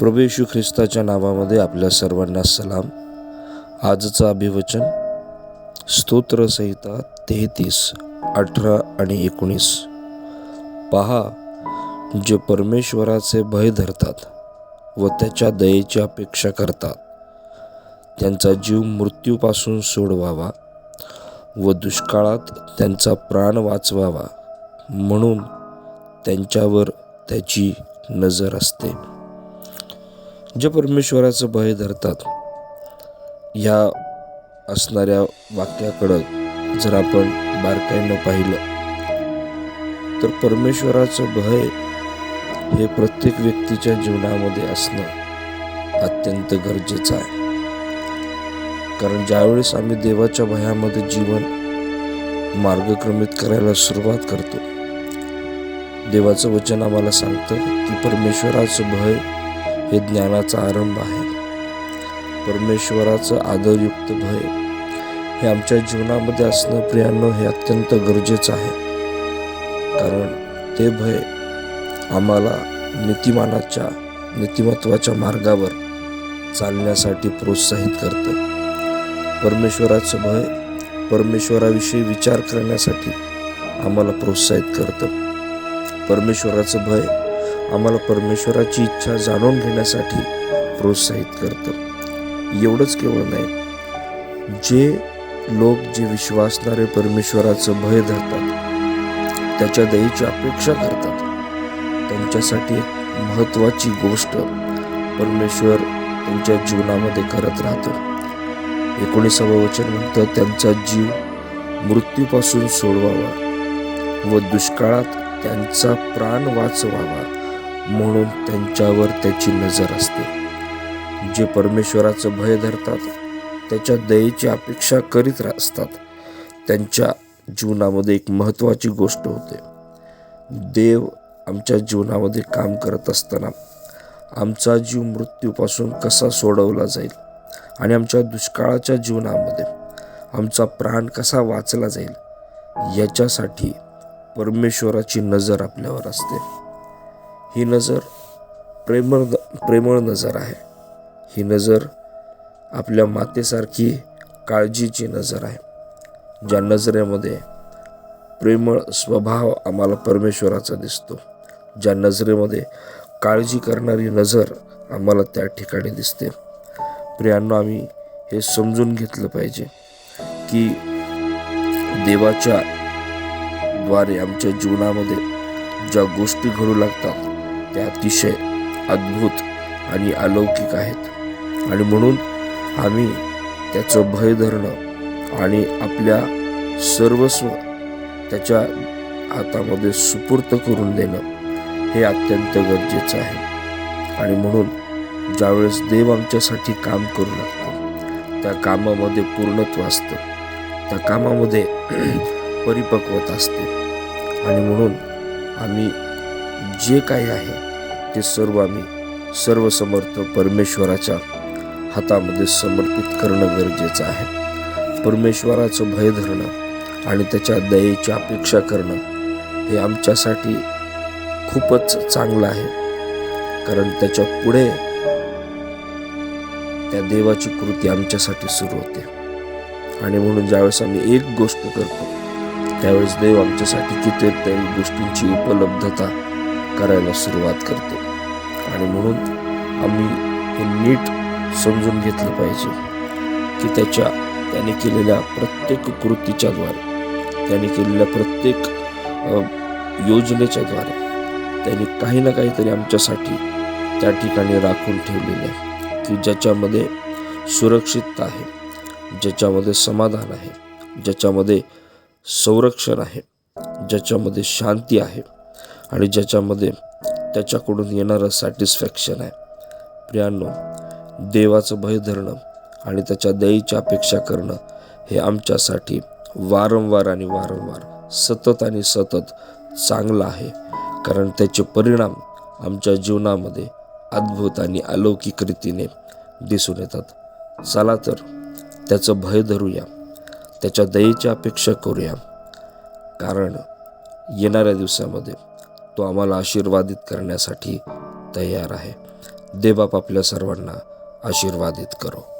प्रभू येशू ख्रिस्ताच्या नावामध्ये आपल्या सर्वांना सलाम. आजचं अभिवचन स्तोत्रसहिता तेहतीस अठरा आणि एकोणीस. पहा जे परमेश्वराचे भय धरतात व त्याच्या दयेची अपेक्षा करतात त्यांचा जीव मृत्यूपासून सोडवावा व दुष्काळात त्यांचा प्राण वाचवावा म्हणून त्यांच्यावर त्याची नजर असते. जे परमेश्वराचं भय धरतात ह्या असणाऱ्या वाक्याकडं जर आपण बारकाईनं पाहिलं तर परमेश्वराचं भय हे प्रत्येक व्यक्तीच्या जीवनामध्ये असणं अत्यंत गरजेचं आहे. कारण ज्यावेळेस आम्ही देवाच्या भयामध्ये जीवन मार्गक्रमित करायला सुरुवात करतो देवाचं वचन आम्हाला सांगतं की परमेश्वराचं भय हे ज्ञानाचा आरंभ आहे. परमेश्वराचं आदरयुक्त भय हे आमच्या जीवनामध्ये असणं प्रियांनो हे अत्यंत गरजेचं आहे. कारण ते भय आम्हाला नीतिमानाच्या नीतिमत्वाच्या मार्गावर चालण्यासाठी प्रोत्साहित करतं. परमेश्वराचं भय परमेश्वराविषयी विचार करण्यासाठी आम्हाला प्रोत्साहित करतं. परमेश्वराचं भय आम्हाला परमेश्वराची इच्छा जाणून घेण्यासाठी प्रोत्साहित करतं. एवढंच केवळ नाही जे लोक जे विश्वासणारे परमेश्वराचं भय धरतात त्याच्या दयेची अपेक्षा करतात त्यांच्यासाठी महत्त्वाची गोष्ट परमेश्वर त्यांच्या जीवनामध्ये करत राहतो. एकोणीसावं वचन म्हणतं त्यांचा जीव मृत्यूपासून सोडवावा व दुष्काळात त्यांचा प्राण वाचवावा. म्हणून त्यांच्यावर त्याची नजर असते. जे परमेश्वराचं भय धरतात त्याच्या दयेची अपेक्षा करीत असतात. त्यांच्या जीवनामध्ये एक महत्त्वाची गोष्ट होते. देव आमच्या जीवनामध्ये काम करत असताना आमचा जीव मृत्यूपासून कसा सोडवला जाईल आणि आमच्या दुष्काळाच्या जीवनामध्ये आमचा प्राण कसा वाचला जाईल याच्यासाठी परमेश्वराची नजर आपल्यावर असते. ही नजर प्रेमळ प्रेमळ नजर आहे. ही नजर आपल्या मातेसारखी काळजीची नजर आहे. ज्या नजरेमध्ये प्रेमळ स्वभाव आम्हाला परमेश्वराचा दिसतो. ज्या नजरेमध्ये काळजी करणारी नजर आम्हाला त्या ठिकाणी दिसते. प्रियांनो आम्ही हे समजून घेतलं पाहिजे की देवाच्या द्वारे आमच्या जीवनामध्ये ज्या गोष्टी घडू लागतात त्या अतिशय अद्भुत आणि अलौकिक आहेत. आणि म्हणून आम्ही त्याचं भय धरणं आणि आपल्या सर्वस्व त्याच्या हातामध्ये सुपूर्त करून देणं हे अत्यंत गरजेचं आहे. आणि म्हणून ज्यावेळेस देव आमच्यासाठी काम करू लागतो त्या कामामध्ये पूर्णत्व असतं. त्या कामामध्ये परिपक्वता असते. आणि म्हणून आम्ही जे काही आहे ते सर्व आम्ही सर्वसमर्थ परमेश्वराच्या हातामध्ये समर्पित करणं गरजेचं आहे. परमेश्वराचं भय धरणं आणि त्याच्या दयेची अपेक्षा करणं हे आमच्यासाठी खूपच चांगलं आहे. कारण त्याच्या पुढे त्या देवाची कृती आमच्यासाठी सुरू होते. आणि म्हणून ज्यावेळेस आम्ही एक गोष्ट करतो त्यावेळेस देव आमच्यासाठी कितीतरी गोष्टींची उपलब्धता करायला सुरुवात करतो. आणि म्हणून आम्ही हे नीट समजून घेतलं पाहिजे की त्याच्या त्याने केलेल्या प्रत्येक कृतीच्याद्वारे त्याने केलेल्या प्रत्येक योजनेच्याद्वारे त्याने काही ना काहीतरी आमच्यासाठी त्या ठिकाणी राखून ठेवलेले आहे की ज्याच्यामध्ये सुरक्षितता आहे ज्याच्यामध्ये समाधान आहे ज्याच्यामध्ये संरक्षण आहे ज्याच्यामध्ये शांती आहे. आणि ज्याच्यामध्ये त्याच्याकडून येणारं सॅटिस्फॅक्शन आहे. प्रियांनो देवाचं भय धरणं आणि त्याच्या दयेची अपेक्षा करणं हे आमच्यासाठी वारंवार आणि वारंवार सतत आणि सतत चांगलं आहे. कारण त्याचे परिणाम आमच्या जीवनामध्ये अद्भुत आणि अलौकिक रीतीने दिसून येतात. चला तर त्याचं भय धरूया त्याच्या दयेची अपेक्षा करूया. कारण येणाऱ्या दिवसामध्ये तो आम्हाला आशीर्वादित करण्यासाठी तयार आहे. देबाप आपल्या सर्वांना आशीर्वादित करो.